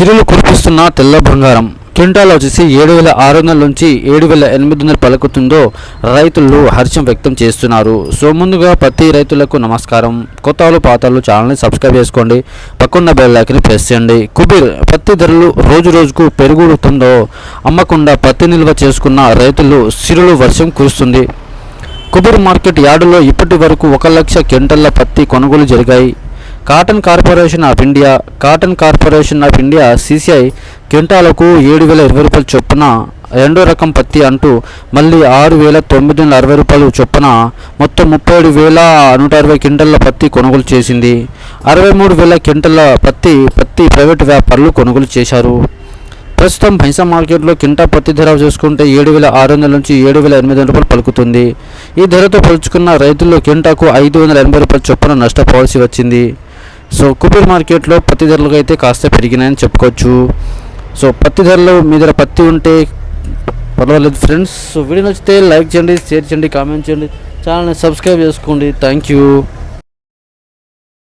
చిరులు కురిపిస్తున్న తెల్ల బంగారం. క్వింటాల్ వచ్చేసి ఏడు వేల ఆరు వందల నుంచి ఏడు వేల ఎనిమిది వందలు పలుకుతుందో రైతులు హర్షం వ్యక్తం చేస్తున్నారు. సో ముందుగా ప్రతి రైతులకు నమస్కారం. కొత్తలు పాతలు ఛానల్ని సబ్స్క్రైబ్ చేసుకోండి. పక్కన్న బెల్ ఐకన్ ప్రెస్ చేయండి. కుబీర్ పత్తి ధరలు రోజు రోజుకు పెరుగుతుందో అమ్మకుండా పత్తి నిల్వ చేసుకున్న రైతులు సిరులు వర్షం కురుస్తుంది. కుబీర్ మార్కెట్ యార్డులో ఇప్పటి వరకు ఒక లక్ష క్వింటల్ల పత్తి కొనుగోలు జరిగాయి. Cotton corporation of India cotton corporation of India CCI క్వింటాలకు ఏడు వేల ఇరవై రూపాయల చొప్పున రెండో రకం పత్తి అంటూ మళ్ళీ ఆరు వేల తొమ్మిది వందల అరవై రూపాయలు చొప్పున మొత్తం ముప్పై ఏడు వేల నూట అరవై క్వింటల్ల పత్తి కొనుగోలు చేసింది. అరవై మూడు వేల క్వింటల్ల పత్తి పత్తి ప్రైవేటు వ్యాపారులు కొనుగోలు చేశారు. ప్రస్తుతం భైంసా మార్కెట్లో కింటా పత్తి ధర చూసుకుంటే ఏడు వేల ఆరు వందల నుంచి ఏడు వేల ఎనిమిది వందల రూపాయలు పలుకుతుంది. ఈ ధరతో పోల్చుకున్న రైతులు కింటాకు ఐదు వందల ఎనభై రూపాయల చొప్పున నష్టపోవాల్సి వచ్చింది. సో కుబీర్ మార్కెట్లో పత్తి ధరలు అయితే కాస్త పెరిగినాయని చెప్పుకోవచ్చు. సో పత్తి ధరలు మీ దగ్గర పత్తి ఉంటే పర్వాలేదు ఫ్రెండ్స్. సో వీడియో నచ్చితే లైక్ చేయండి షేర్ చేయండి కామెంట్ చేయండి. ఛానల్ని సబ్స్క్రైబ్ చేసుకోండి. Thank you.